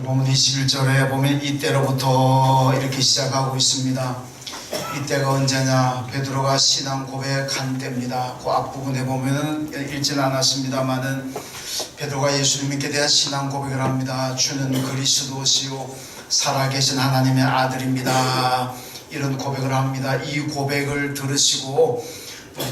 보면 21절에 보면 이때로부터 이렇게 시작하고 있습니다. 이때가 언제냐? 베드로가 신앙 고백한 때입니다. 그 앞부분에 보면은 읽지는 않았습니다만은 베드로가 예수님께 대한 신앙 고백을 합니다. 주는 그리스도시요 살아계신 하나님의 아들입니다. 이런 고백을 합니다. 이 고백을 들으시고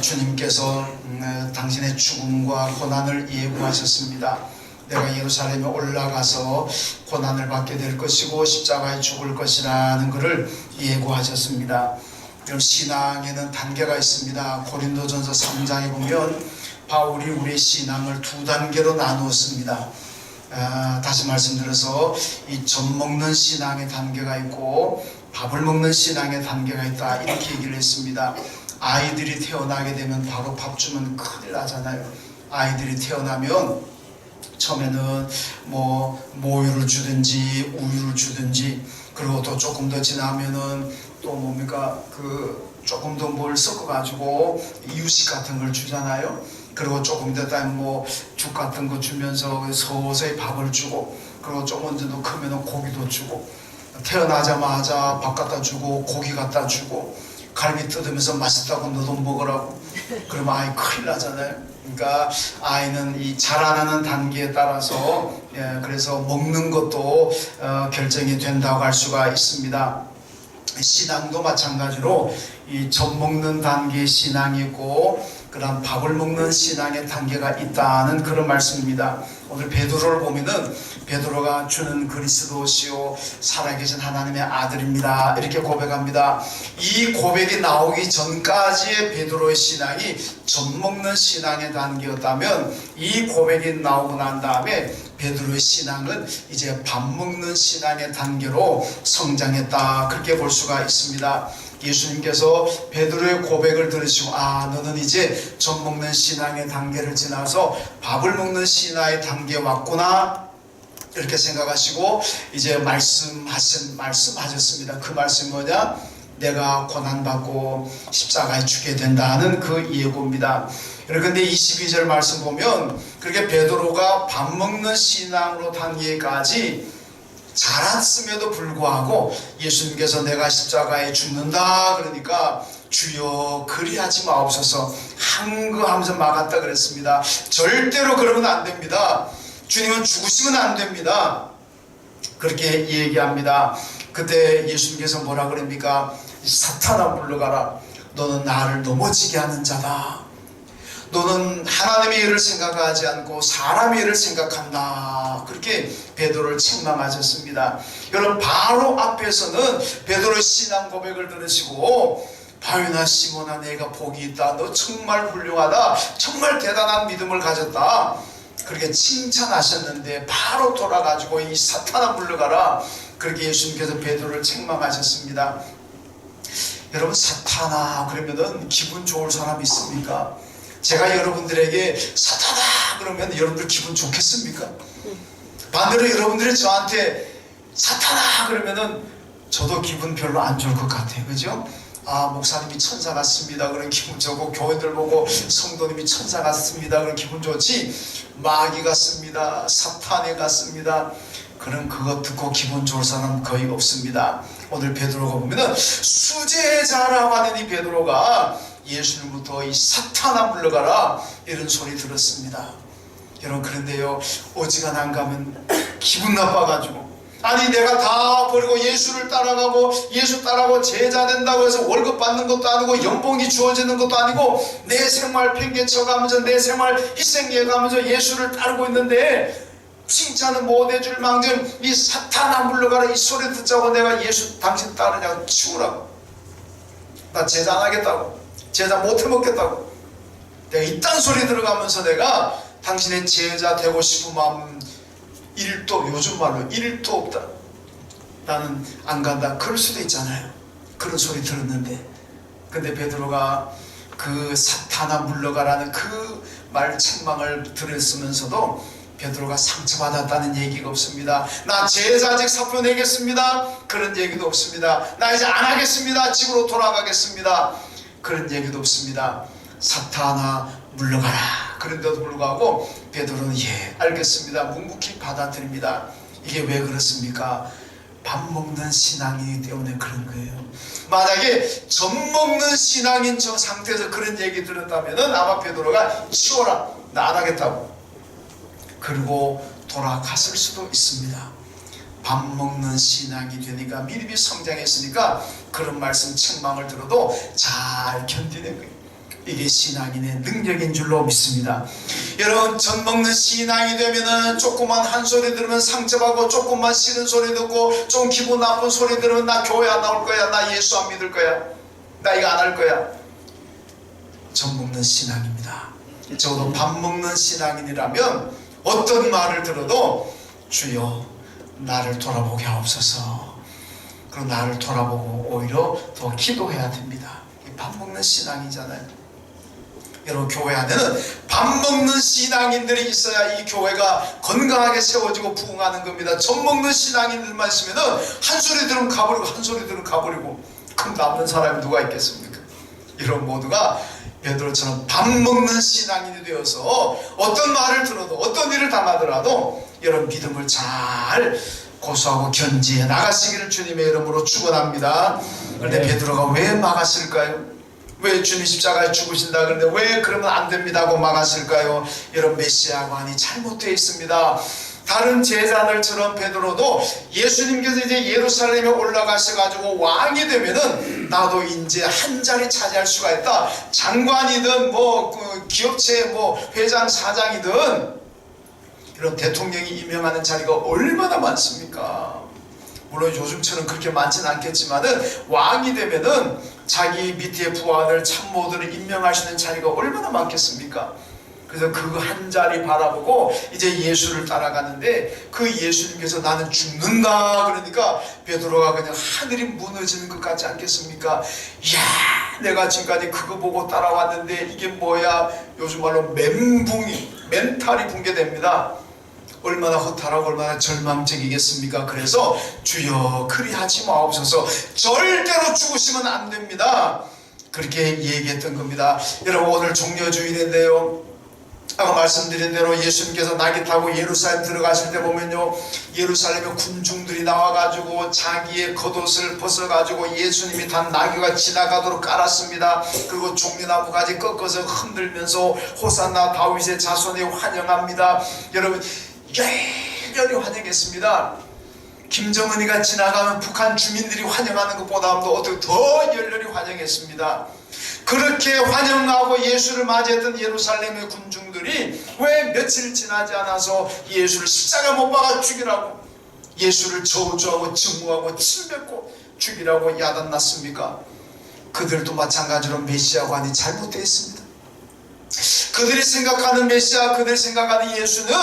주님께서 음, 당신의 죽음과 고난을 예고하셨습니다. 내가 예루살렘에 올라가서 고난을 받게 될 것이고 십자가에 죽을 것이라는 것을 예고하셨습니다. 여러분 신앙에는 단계가 있습니다. 고린도전서 3장에 보면 바울이 우리의 신앙을 두 단계로 나누었습니다. 아, 다시 말씀드려서 이 젖 먹는 신앙의 단계가 있고 밥을 먹는 신앙의 단계가 있다 이렇게 얘기를 했습니다. 아이들이 태어나게 되면 바로 밥 주면 큰일 나잖아요. 아이들이 태어나면 처음에는 뭐 모유를 주든지 우유를 주든지 그리고 또 조금 더 지나면은 또 뭡니까 그 조금 더 뭘 섞어 가지고 이유식 같은 걸 주잖아요. 그리고 조금 됐다 뭐죽 같은 거 주면서 서서히 밥을 주고 그리고 조금 더 크면은 고기도 주고 태어나자마자 밥 갖다 주고 고기 갖다 주고 갈비 뜯으면서 맛있다고 너도 먹으라고 그러면 아이 큰일 나잖아요. 그러니까 아이는 이 자라나는 단계에 따라서 예, 그래서 먹는 것도 어, 결정이 된다고 할 수가 있습니다. 신앙도 마찬가지로 이 젖 먹는 단계의 신앙이 있고 그다음 밥을 먹는 신앙의 단계가 있다는 그런 말씀입니다. 오늘 베드로를 보면은 베드로가 주는 그리스도시요 살아계신 하나님의 아들입니다. 이렇게 고백합니다. 이 고백이 나오기 전까지의 베드로의 신앙이 젖 먹는 신앙의 단계였다면 이 고백이 나오고 난 다음에 베드로의 신앙은 이제 밥 먹는 신앙의 단계로 성장했다. 그렇게 볼 수가 있습니다. 예수님께서 베드로의 고백을 들으시고 아 너는 이제 젖 먹는 신앙의 단계를 지나서 밥을 먹는 신앙의 단계에 왔구나 이렇게 생각하시고 이제 말씀하신 말씀하셨습니다. 그 말씀 뭐냐? 내가 고난 받고 십자가에 죽게 된다는 그 예고입니다. 그런데 22절 말씀 보면 그렇게 베드로가 밥 먹는 신앙으로 단계까지 자랐음에도 불구하고 예수님께서 내가 십자가에 죽는다 그러니까 주여 그리하지 마옵소서 한거하면서 막았다 그랬습니다. 절대로 그러면 안 됩니다. 주님은 죽으시면 안 됩니다. 그렇게 얘기합니다. 그때 예수님께서 뭐라 그럽니까? 사탄아 물러가라. 너는 나를 넘어지게 하는 자다. 너는 하나님의 일을 생각하지 않고 사람의 일을 생각한다. 그렇게 베드로를 책망하셨습니다. 여러분 바로 앞에서는 베드로의 신앙 고백을 들으시고 바위나 시모나 내가 복이 있다. 너 정말 훌륭하다. 정말 대단한 믿음을 가졌다. 그렇게 칭찬하셨는데 바로 돌아가지고 이 사탄아 물러가라. 그렇게 예수님께서 베드로를 책망하셨습니다. 여러분 사탄아 그러면은 기분 좋을 사람 있습니까? 제가 여러분들에게 사탄아 그러면 여러분들 기분 좋겠습니까? 반대로 여러분들이 저한테 사탄아 그러면은 저도 기분 별로 안 좋을 것 같아요. 그죠? 아 목사님이 천사 같습니다. 그런 기분 좋고 교회들 보고 성도님이 천사 같습니다. 그런 기분 좋지 마귀 같습니다. 사탄이 같습니다. 그런 그것 듣고 기분 좋을 사람 거의 없습니다. 오늘 베드로가 보면은 수제자라고 하는 이 베드로가 예수님부터 이 사탄아 물러가라 이런 소리 들었습니다. 여러분 그런데요 어지간한 가면 기분 나빠가지고 아니 내가 다 버리고 예수를 따라가고 예수 따라가고 제자 된다고 해서 월급 받는 것도 아니고 연봉이 주어지는 것도 아니고 내 생활 팽개쳐가면서 내 생활 희생해가면서 예수를 따르고 있는데 칭찬은 못 해줄 망정 이 사탄아 물러가라 이 소리 듣자고 내가 예수 당신 따르냐고 치우라고 나 제자 안 하겠다고 제자 못 해먹겠다고 내가 이딴 소리 들어가면서 내가 당신의 제자 되고 싶은 마음 1도 요즘 말로 1도 없다 나는 안 간다 그럴 수도 있잖아요 그런 소리 들었는데 근데 베드로가 그 사탄아 물러가라는 그 말 책망을 들었으면서도 베드로가 상처받았다는 얘기가 없습니다. 나 제자직 사표 내겠습니다. 그런 얘기도 없습니다. 나 이제 안 하겠습니다. 집으로 돌아가겠습니다. 그런 얘기도 없습니다. 사탄아 물러가라. 그런데도 불구하고 베드로는 예 알겠습니다. 묵묵히 받아들입니다. 이게 왜 그렇습니까? 밥 먹는 신앙이기 때문에 그런 거예요. 만약에 젖 먹는 신앙인 저 상태에서 그런 얘기 들었다면은 아마 베드로가 치워라 나 안 하겠다고 그리고 돌아갔을 수도 있습니다. 밥 먹는 신앙이 되니까 미리미 성장했으니까 그런 말씀 책망을 들어도 잘 견디는 거예요. 이게 신앙인의 능력인 줄로 믿습니다. 여러분 젖 먹는 신앙이 되면은 조그만 한 소리 들으면 상처받고 조금만 싫은 소리 듣고 좀 기분 나쁜 소리 들으면 나 교회 안 나올 거야 나 예수 안 믿을 거야 나 이거 안 할 거야 젖 먹는 신앙입니다. 적어도 밥 먹는 신앙인이라면 어떤 말을 들어도 주여 나를 돌아보게 하옵소서. 그럼 나를 돌아보고 오히려 더 기도해야 됩니다. 이밥 먹는 신앙이잖아요. 여러분 교회 안에는 밥 먹는 신앙인들이 있어야 이 교회가 건강하게 세워지고 부흥하는 겁니다. 젖 먹는 신앙인들만 있으면은 한 소리 들으면 가버리고 한 소리 들으면 가버리고 그럼 남는 사람이 누가 있겠습니까? 이런 모두가 베드로처럼 밥 먹는 신앙인이 되어서 어떤 말을 들어도 어떤 일을 당하더라도 이런 믿음을 잘 고수하고 견지해 나가시기를 주님의 이름으로 축원합니다. 그런데 네. 베드로가 왜 막았을까요? 왜 주님 십자가에 죽으신다 그런데 왜 그러면 안 됩니다고 막았을까요? 이런 메시아관이 잘못되어 있습니다. 다른 제자들처럼 베드로도 예수님께서 이제 예루살렘에 올라가셔 가지고 왕이 되면은 나도 이제 한 자리 차지할 수가 있다. 장관이든 뭐 그 기업체 뭐 회장 사장이든 이런 대통령이 임명하는 자리가 얼마나 많습니까? 물론 요즘처럼 그렇게 많지는 않겠지만은 왕이 되면은 자기 밑에 부하들 참모들을 있는 자리가 얼마나 많겠습니까? 그래서 그 한 자리 바라보고 이제 예수를 따라가는데 그 예수님께서 나는 죽는다 그러니까 베드로가 그냥 하늘이 무너지는 것 같지 않겠습니까? 이야 내가 지금까지 그거 보고 따라왔는데 이게 뭐야 요즘 말로 멘붕이 멘탈이 붕괴됩니다. 얼마나 허탈하고 얼마나 절망적이겠습니까? 그래서 주여 그리하지 마옵소서 절대로 죽으시면 안 됩니다. 그렇게 얘기했던 겁니다. 여러분 오늘 종려 주일인데요. 아까 말씀드린 대로 예수님께서 낙이 타고 예루살렘 들어가실 때 보면요 예루살렘에 군중들이 나와가지고 자기의 겉옷을 벗어가지고 예수님이 탄 나귀가 지나가도록 깔았습니다. 그리고 종려나무 가지 꺾어서 흔들면서 호산나 다윗의 자손이 환영합니다. 여러분 열렬히 환영했습니다. 김정은이가 지나가면 북한 주민들이 환영하는 것보다도 어떻게 더 열렬히 환영했습니다. 그렇게 환영하고 예수를 맞이했던 예루살렘의 군중 들이 왜 며칠 지나지 않아서 예수를 십자가 못 박아 죽이라고 예수를 저주하고 증오하고 침뱉고 죽이라고 야단났습니까? 그들도 마찬가지로 메시아관이 잘못되어 있습니다. 그들이 생각하는 메시아, 그들이 생각하는 예수는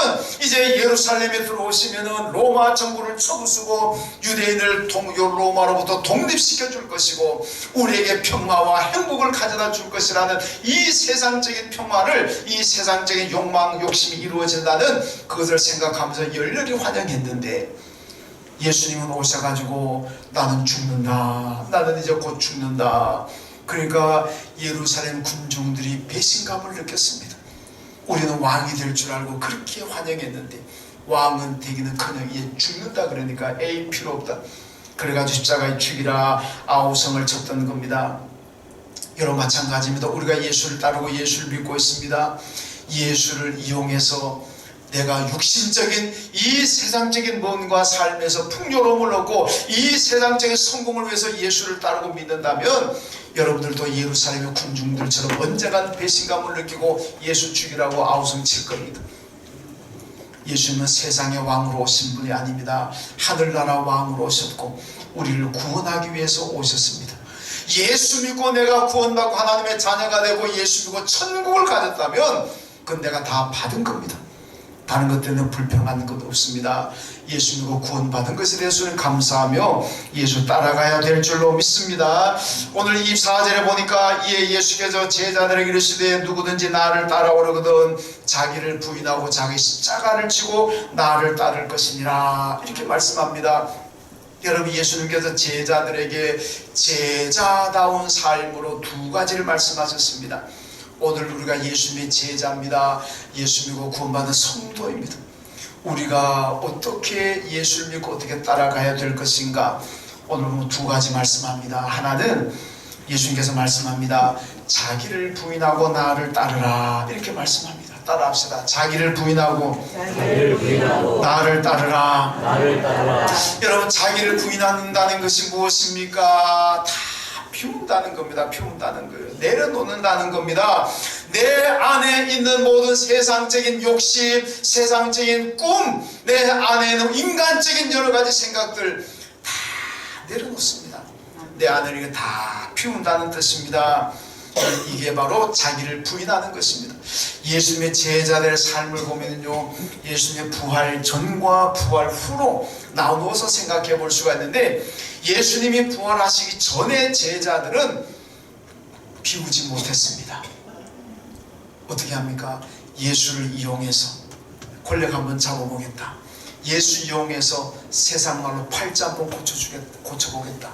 이제 예루살렘에 들어오시면은 로마 정부를 쳐부수고 유대인을 동, 요 로마로부터 독립시켜 줄 것이고 우리에게 평화와 행복을 가져다 줄 것이라는 이 세상적인 평화를 이 세상적인 욕망, 욕심이 이루어진다는 그것을 생각하면서 열렬히 환영했는데 예수님은 오셔가지고 나는 죽는다. 나는 이제 곧 죽는다. 그러니까 예루살렘 군중들이 배신감을 느꼈습니다. 우리는 왕이 될 줄 알고 그렇게 환영했는데 왕은 되기는커녕 이제 죽는다 그러니까 에이 필요 없다. 그래가지고 십자가에 죽이라 아우성을 쳤던 겁니다. 여러분 마찬가지입니다. 우리가 예수를 따르고 예수를 믿고 있습니다. 예수를 이용해서 내가 육신적인 이 세상적인 뭔가 삶에서 풍요로움을 얻고 이 세상적인 성공을 위해서 예수를 따르고 믿는다면 여러분들도 예루살렘의 군중들처럼 언젠간 배신감을 느끼고 예수 죽이라고 아우성 칠 겁니다. 예수님은 세상의 왕으로 오신 분이 아닙니다. 하늘나라 왕으로 오셨고 우리를 구원하기 위해서 오셨습니다. 예수 믿고 내가 구원받고 하나님의 자녀가 되고 예수 믿고 천국을 가졌다면 그건 내가 다 받은 겁니다. 다른 것 때문에 불평하는 것 없습니다. 예수 믿고 구원받은 것에 대해서는 감사하며 예수 따라가야 될 줄로 믿습니다. 오늘 24절에 보니까 이에 예수께서 제자들에게 이르시되 누구든지 나를 따라오려거든 자기를 부인하고 자기 십자가를 지고 나를 따를 것이니라 이렇게 말씀합니다. 여러분 예수님께서 제자들에게 제자다운 삶으로 두 가지를 말씀하셨습니다. 오늘 우리가 예수님의 제자입니다. 예수 믿고 구원받은 성도입니다. 우리가 어떻게 예수를 믿고 어떻게 따라가야 될 것인가 오늘 두 가지 말씀합니다. 하나는 예수님께서 말씀합니다. 자기를 부인하고 나를 따르라 이렇게 말씀합니다. 따라합시다. 자기를 부인하고 자기를 부인하고 나를 따르라. 나를 따르라 여러분 자기를 부인한다는 것이 무엇입니까? 다 피운다는 겁니다. 피운다는 거예요. 내려놓는다는 겁니다. 내 안에 있는 모든 세상적인 욕심, 세상적인 꿈, 내 안에 있는 인간적인 여러 가지 생각들 다 내려놓습니다. 내 안을 이거 다 피운다는 뜻입니다. 이게 바로 자기를 부인하는 것입니다. 예수님의 제자들의 삶을 보면요, 예수님의 부활 전과 부활 후로 나누어서 생각해 볼 수가 있는데, 예수님이 부활하시기 전에 제자들은 비우지 못했습니다. 어떻게 합니까? 예수를 이용해서 권력 한번 잡아보겠다. 예수 이용해서 세상 말로 팔자 한번 고쳐주겠다, 고쳐보겠다.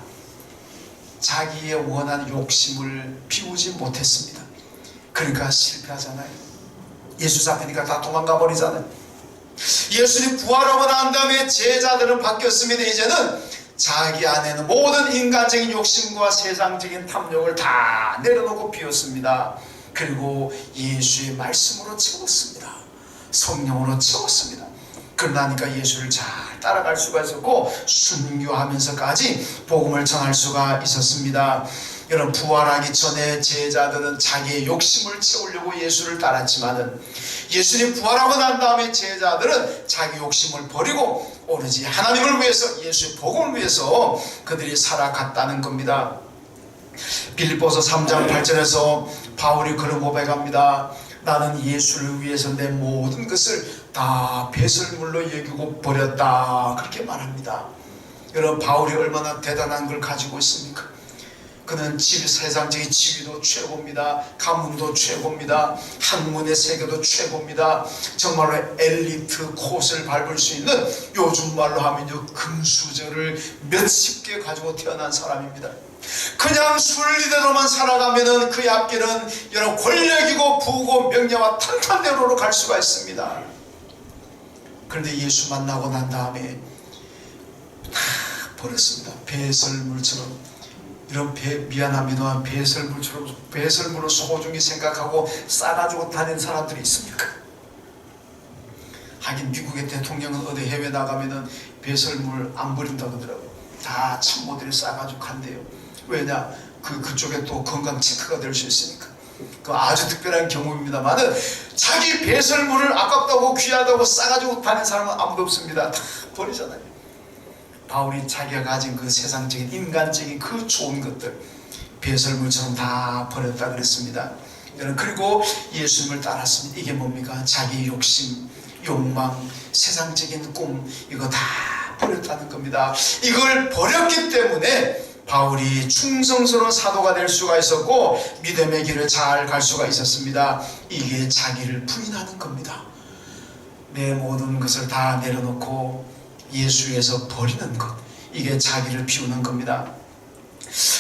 자기의 원한 욕심을 비우지 못했습니다. 그러니까 실패하잖아요. 예수 잡히니까 다 도망가 버리잖아요. 예수님 부활하고 난 다음에 제자들은 바뀌었습니다. 이제는 자기 안에는 모든 인간적인 욕심과 세상적인 탐욕을 다 내려놓고 비웠습니다. 그리고 예수의 말씀으로 채웠습니다. 성령으로 채웠습니다. 그러나니까 예수를 잘 따라갈 수가 있었고 순교하면서까지 복음을 전할 수가 있었습니다. 여러분 부활하기 전에 제자들은 자기의 욕심을 채우려고 예수를 따랐지만은 예수님 부활하고 난 다음에 제자들은 자기 욕심을 버리고 오로지 하나님을 위해서 예수의 복음을 위해서 그들이 살아갔다는 겁니다. 빌립보서 3장 8절에서 바울이 그런 고백합니다. 나는 예수를 위해서 내 모든 것을 다 배설물로 여기고 버렸다. 그렇게 말합니다. 여러분 바울이 얼마나 대단한 걸 가지고 있습니까? 그는 지 세상적인 지위도 최고입니다. 가문도 최고입니다. 학문의 세계도 최고입니다. 정말로 엘리트 코스를 밟을 수 있는 요즘 말로 하면요 금수저를 몇십 개 가지고 태어난 사람입니다. 그냥 순리대로만 살아가면은 그의 앞길은 여러 권력이고 부고 명예와 탄탄대로로 갈 수가 있습니다. 그런데 예수 만나고 난 다음에 다 버렸습니다. 배설물처럼 이런 배, 미안합니다만 배설물처럼 배설물을 소중히 생각하고 싸가지고 다니는 사람들이 있습니까? 하긴 미국의 대통령은 어디 해외 나가면은 배설물 안 버린다 그러더라고요. 다 참모들이 싸가지고 간대요. 왜냐? 그, 그쪽에 또 건강 체크가 될 수 있으니까. 그 아주 특별한 경우입니다만은 자기 배설물을 아깝다고 귀하다고 싸가지고 다니는 사람은 아무도 없습니다. 다 버리잖아요. 바울이 자기가 가진 그 세상적인 인간적인 그 좋은 것들 배설물처럼 다 버렸다 그랬습니다. 그리고 예수님을 따랐습니다. 이게 뭡니까? 자기 욕심, 욕망, 세상적인 꿈 이거 다 버렸다는 겁니다. 이걸 버렸기 때문에 바울이 충성스러운 사도가 될 수가 있었고 믿음의 길을 잘 갈 수가 있었습니다. 이게 자기를 부인하는 겁니다. 내 모든 것을 다 내려놓고 예수 위해서 버리는 것 이게 자기를 비우는 겁니다.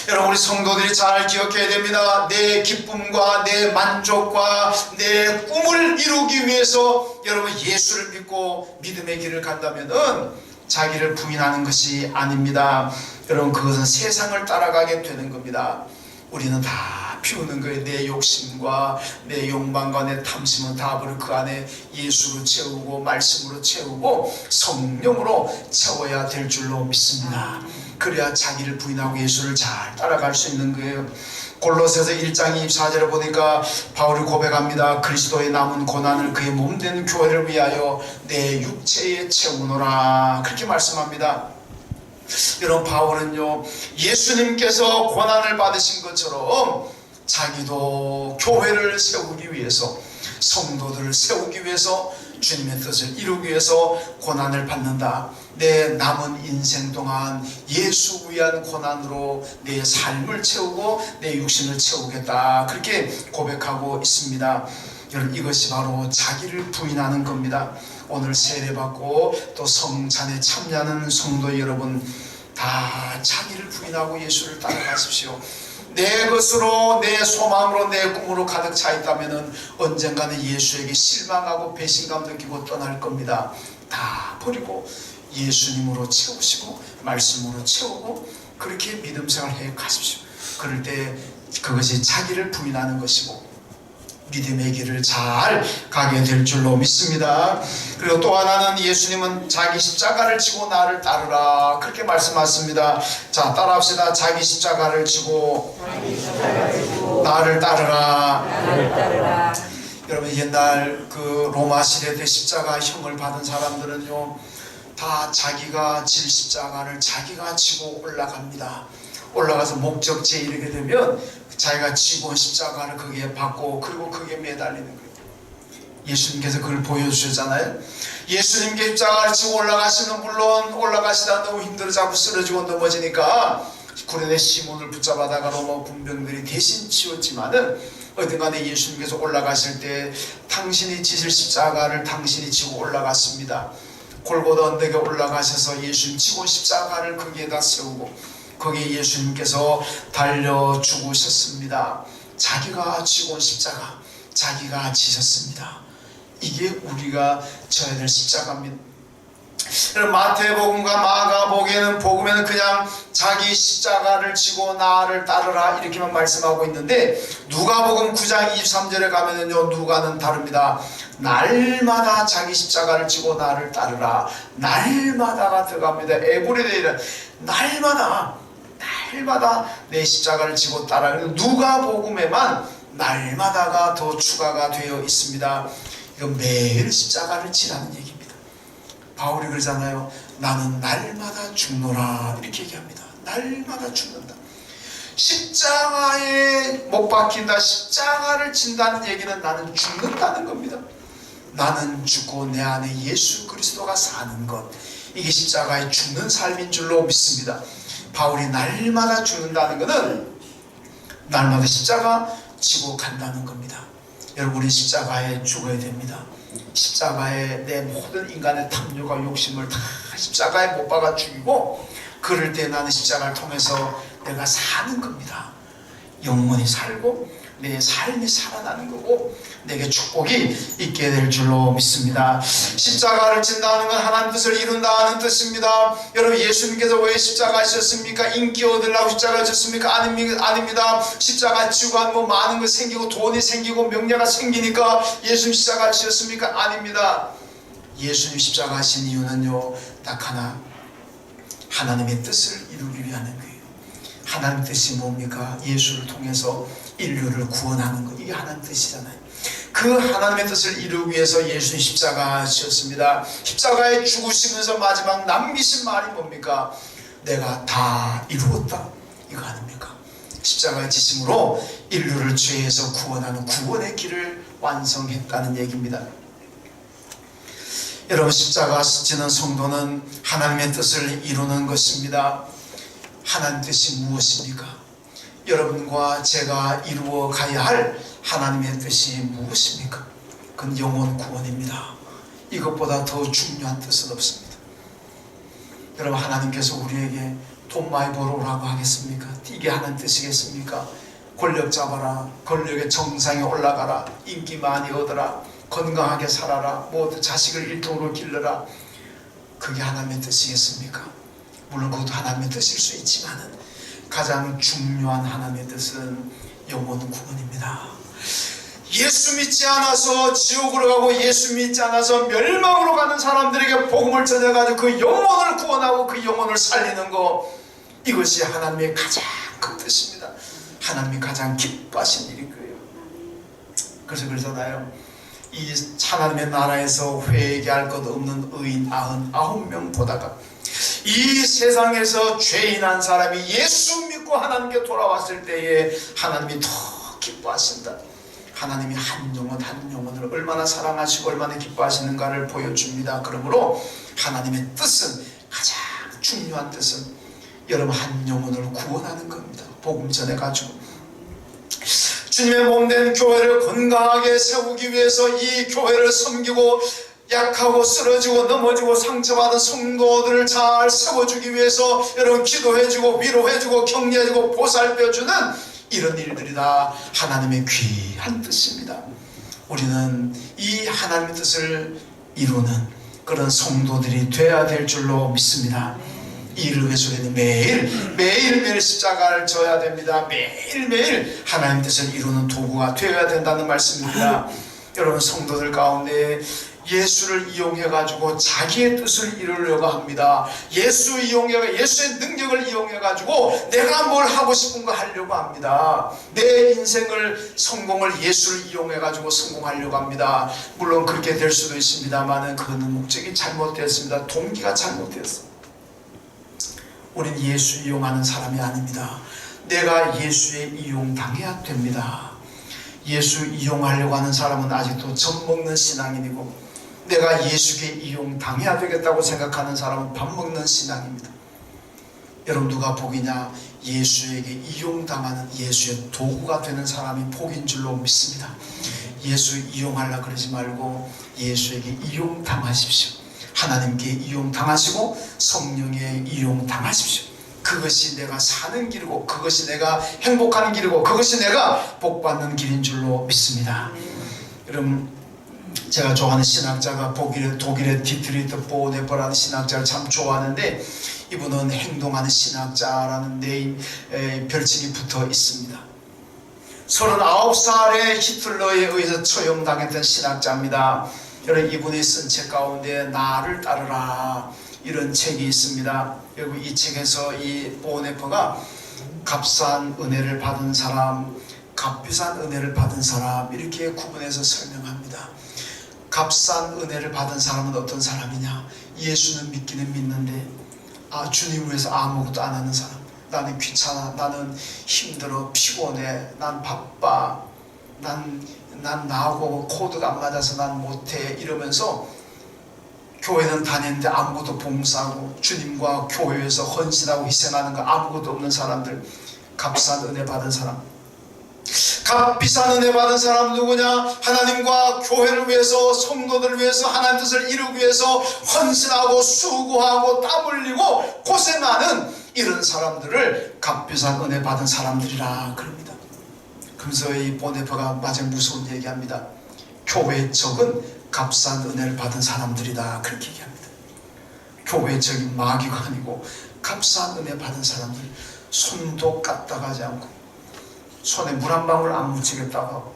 여러분 우리 성도들이 잘 기억해야 됩니다. 내 기쁨과 내 만족과 내 꿈을 이루기 위해서 여러분 예수를 믿고 믿음의 길을 간다면은 자기를 부인하는 것이 아닙니다. 여러분 그것은 세상을 따라가게 되는 겁니다. 우리는 다 피우는 거예요. 내 욕심과 내 욕망과 내 탐심은 다 버려 그 안에 예수로 채우고 말씀으로 채우고 성령으로 채워야 될 줄로 믿습니다. 그래야 자기를 부인하고 예수를 잘 따라갈 수 있는 거예요. 골로새서 1장 24절에 보니까 바울이 고백합니다. 그리스도의 남은 고난을 그의 몸 된 교회를 위하여 내 육체에 채우노라 그렇게 말씀합니다. 여러분 바울은요 예수님께서 고난을 받으신 것처럼 자기도 교회를 세우기 위해서 성도들을 세우기 위해서 주님의 뜻을 이루기 위해서 고난을 받는다. 내 남은 인생 동안 예수 위한 고난으로 내 삶을 채우고 내 육신을 채우겠다. 그렇게 고백하고 있습니다. 여러분 이것이 바로 자기를 부인하는 겁니다. 오늘 세례받고 또 성찬에 참여하는 성도 여러분 다 자기를 부인하고 예수를 따라가십시오. 내 것으로 내 소망으로 내 꿈으로 가득 차 있다면은 언젠가는 예수에게 실망하고 배신감 느끼고 떠날 겁니다. 다 버리고 예수님으로 채우시고 말씀으로 채우고 그렇게 믿음 생활 해 가십시오. 그럴 때 그것이 자기를 부인하는 것이고 믿음의 길을 잘 가게 될 줄로 믿습니다. 그리고 또 하나는 예수님은 자기 십자가를 지고 나를 따르라 그렇게 말씀하십니다. 자 따라합시다. 자기 십자가를 지고 나를 따르라. 여러분 옛날 그 로마 시대 때 십자가 형을 받은 사람들은요 다 자기가 질 십자가를 자기가 지고 올라갑니다. 올라가서 목적지에 이르게 되면 자기가 지고 온 십자가를 거기에 받고 그리고 거기에 매달리는 거예요. 예수님께서 그걸 보여주셨잖아요. 예수님께 십자가를 지고 올라가시는 물론 올라가시다 너무 힘들어 자꾸 쓰러지고 넘어지니까 구레네 시몬을 붙잡아다가 로마 군병들이 대신 치웠지만은 어딘간에 예수님께서 올라가실 때 당신이 지실 십자가를 당신이 지고 올라갔습니다. 골고다 언덕에 올라가셔서 예수님 지고 십자가를 거기에다 세우고 거기에 예수님께서 달려 죽으셨습니다. 자기가 지고 온 십자가 자기가 지셨습니다. 이게 우리가 져야 될 십자가입니다. 마태복음과 마가복음에는 복음에는 그냥 자기 십자가를 지고 나를 따르라 이렇게만 말씀하고 있는데 누가복음 9장 23절에 가면은요 누가는 다릅니다. 날마다 자기 십자가를 지고 나를 따르라. 날마다가 들어갑니다. 에브리데이는 날마다 날마다 내 십자가를 지고 따라. 누가복음에만 날마다가 더 추가가 되어 있습니다. 이거 매일 십자가를 지라는 얘기입니다. 바울이 그러잖아요. 나는 날마다 죽노라 이렇게 얘기합니다. 날마다 죽는다. 십자가에 못 박힌다. 십자가를 진다는 얘기는 나는 죽는다는 겁니다. 나는 죽고 내 안에 예수 그리스도가 사는 것. 이게 십자가에 죽는 삶인 줄로 믿습니다. 바울이 날마다 죽는다는 것은 날마다 십자가 지고 간다는 겁니다. 여러분이 십자가에 죽어야 됩니다. 십자가에 내 모든 인간의 탐욕과 욕심을 다 십자가에 못 박아 죽이고 그럴 때 나는 십자가를 통해서 내가 사는 겁니다. 영원히 살고 내 삶이 살아나는 거고 내게 축복이 있게 될 줄로 믿습니다. 십자가를 진다는 건 하나님 뜻을 이룬다는 뜻입니다. 여러분 예수님께서 왜 십자가 지셨습니까? 인기 얻으려고 십자가 지셨습니까? 아닙니다. 십자가 지고 하면 뭐 많은 거 생기고 돈이 생기고 명예가 생기니까 예수님 십자가 지셨습니까? 아닙니다. 예수님 십자가 하신 이유는요 딱 하나 하나님의 뜻을 이루기 위한 거예요. 하나님 뜻이 뭡니까? 예수를 통해서 인류를 구원하는 것 이게 하나님 뜻이잖아요. 그 하나님의 뜻을 이루기 위해서 예수님 십자가 지었습니다. 십자가에 죽으시면서 마지막 남기신 말이 뭡니까? 내가 다 이루었다. 이거 아닙니까? 십자가의 지심으로 인류를 죄에서 구원하는 구원의 길을 완성했다는 얘기입니다. 여러분 십자가 지는 성도는 하나님의 뜻을 이루는 것입니다. 하나님 뜻이 무엇입니까? 여러분과 제가 이루어 가야 할 하나님의 뜻이 무엇입니까? 그건 영원 구원입니다. 이것보다 더 중요한 뜻은 없습니다. 여러분 하나님께서 우리에게 돈 많이 벌어오라고 하겠습니까? 이게 하나님 뜻이겠습니까? 권력 잡아라, 권력의 정상에 올라가라, 인기 많이 얻어라, 건강하게 살아라, 뭐 자식을 일통으로 길러라. 그게 하나님의 뜻이겠습니까? 물론 그것도 하나님의 뜻일 수 있지만은 가장 중요한 하나님의 뜻은 영원 구원입니다. 예수 믿지 않아서 지옥으로 가고 예수 믿지 않아서 멸망으로 가는 사람들에게 복음을 전해가지고 그 영혼을 구원하고 그 영혼을 살리는 거 이것이 하나님의 가장 큰 뜻입니다. 하나님이 가장 기뻐하신 일인 거예요. 그래서 그러잖아요. 이 하나님의 나라에서 회개할 것 없는 의인 아흔 아홉 명 보다가 이 세상에서 죄인 한 사람이 예수 믿고 하나님께 돌아왔을 때에 하나님이 더 기뻐하신다. 하나님이 한 영혼 한 영혼을 얼마나 사랑하시고 얼마나 기뻐하시는가를 보여줍니다. 그러므로 하나님의 뜻은 가장 중요한 뜻은 여러분 한 영혼을 구원하는 겁니다. 복음 전해 가지고 주님의 몸된 교회를 건강하게 세우기 위해서 이 교회를 섬기고 약하고 쓰러지고 넘어지고 상처받은 성도들을 잘 세워주기 위해서 여러분 기도해주고 위로해주고 격려해주고 보살펴주는 이런 일들이 다 하나님의 귀한 뜻입니다. 우리는 이 하나님의 뜻을 이루는 그런 성도들이 돼야 될 줄로 믿습니다. 이를 위해서 우리는 매일 매일 매일 십자가를 져야 됩니다. 매일 매일 하나님 뜻을 이루는 도구가 되어야 된다는 말씀입니다. 여러분 성도들 가운데 예수를 이용해 가지고 자기의 뜻을 이루려고 합니다. 예수 이용해 예수의 능력을 이용해 가지고 내가 뭘 하고 싶은 거 하려고 합니다. 내 인생을 성공을 예수를 이용해 가지고 성공하려고 합니다. 물론 그렇게 될 수도 있습니다만은 그는 목적이 잘못되었습니다. 동기가 잘못되었습니다. 우린 예수 이용하는 사람이 아닙니다. 내가 예수에 이용당해야 됩니다. 예수 이용하려고 하는 사람은 아직도 젖 먹는 신앙인이고 내가 예수께 이용당해야 되겠다고 생각하는 사람은 밥 먹는 신앙입니다. 여러분 누가 복이냐? 예수에게 이용당하는 예수의 도구가 되는 사람이 복인 줄로 믿습니다. 예수 이용하려 그러지 말고 예수에게 이용당하십시오. 하나님께 이용당하시고 성령에 이용당하십시오. 그것이 내가 사는 길이고 그것이 내가 행복하는 길이고 그것이 내가 복받는 길인 줄로 믿습니다. 여러분 제가 좋아하는 신학자가 독일의, 독일의 디트리트 보네버라는 신학자를 참 좋아하는데 이분은 행동하는 신학자라는 네임 에, 별칭이 붙어 있습니다. 39살에 히틀러에 의해서 처형당했던 신학자입니다. 여러분 이분이 쓴 책 가운데 나를 따르라 이런 책이 있습니다. 그리고 이 책에서 이 보네퍼가 값싼 은혜를 받은 사람, 값비싼 은혜를 받은 사람 이렇게 구분해서 설명합니다. 값싼 은혜를 받은 사람은 어떤 사람이냐? 예수는 믿기는 믿는데 아 주님 위해서 아무것도 안 하는 사람. 나는 귀찮아. 나는 힘들어. 피곤해. 난 바빠. 난, 난 나하고 코드가 안 맞아서 난 못해. 이러면서 교회는 다니는데 아무것도 봉사하고 주님과 교회에서 헌신하고 희생하는 거 아무것도 없는 사람들. 값싼 은혜 받은 사람. 값비싼 은혜 받은 사람 누구냐? 하나님과 교회를 위해서 성도들을 위해서 하나님 뜻을 이루기 위해서 헌신하고 수고하고 땀 흘리고 고생하는 이런 사람들을 값비싼 은혜 받은 사람들이라 그럽니다. 그래서 이 보네퍼가 마지막 무서운 얘기합니다. 교회 적은 값싼 은혜를 받은 사람들이다 그렇게 얘기합니다. 교회 적인 마귀가 아니고 값싼 은혜 받은 사람들 손도 까딱하지 않고 손에 물 한 방울 안 묻히겠다고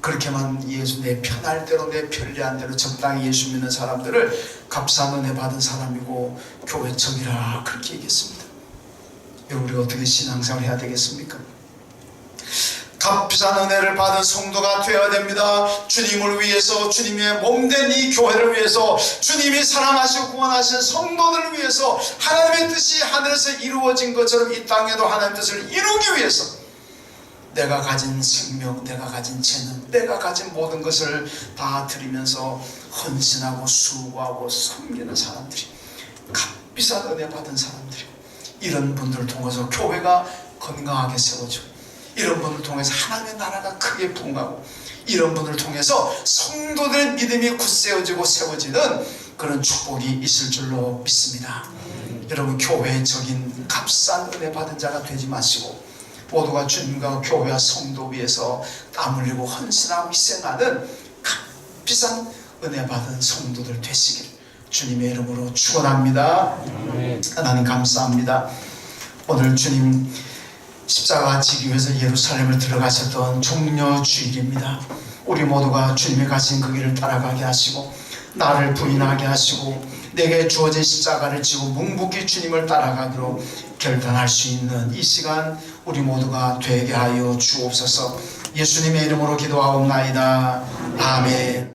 그렇게만 예수 내 편할 대로 내 편리한 대로 적당히 예수 믿는 사람들을 값싼 은혜 받은 사람이고 교회적이라 그렇게 얘기했습니다. 우리가 어떻게 신앙생활 해야 되겠습니까? 값비싼 은혜를 받은 성도가 되어야 됩니다. 주님을 위해서 주님의 몸된 이 교회를 위해서 주님이 사랑하시고 구원하신 성도들을 위해서 하나님의 뜻이 하늘에서 이루어진 것처럼 이 땅에도 하나님의 뜻을 이루기 위해서 내가 가진 생명, 내가 가진 재능, 내가 가진 모든 것을 다 드리면서 헌신하고 수고하고 섬기는 사람들이 값비싼 은혜 받은 사람들이 이런 분들을 통해서 교회가 건강하게 세워지고 이런 분을 통해서 하나님의 나라가 크게 부흥하고 이런 분을 통해서 성도들의 믿음이 굳세워지고 세워지는 그런 축복이 있을 줄로 믿습니다. 여러분 교회적인 값싼 은혜 받은 자가 되지 마시고 모두가 주님과 교회와 성도 위해서 땀 흘리고 헌신하고 희생하는 값비싼 은혜 받은 성도들 되시길 주님의 이름으로 축원합니다. 하나님 감사합니다. 오늘 주님 십자가 지기 위해서 예루살렘을 들어가셨던 종려 주일입니다. 우리 모두가 주님의 가신 그 길을 따라가게 하시고 나를 부인하게 하시고 내게 주어진 십자가를 지고 묵묵히 주님을 따라가기로 결단할 수 있는 이 시간 우리 모두가 되게 하여 주옵소서 예수님의 이름으로 기도하옵나이다. 아멘.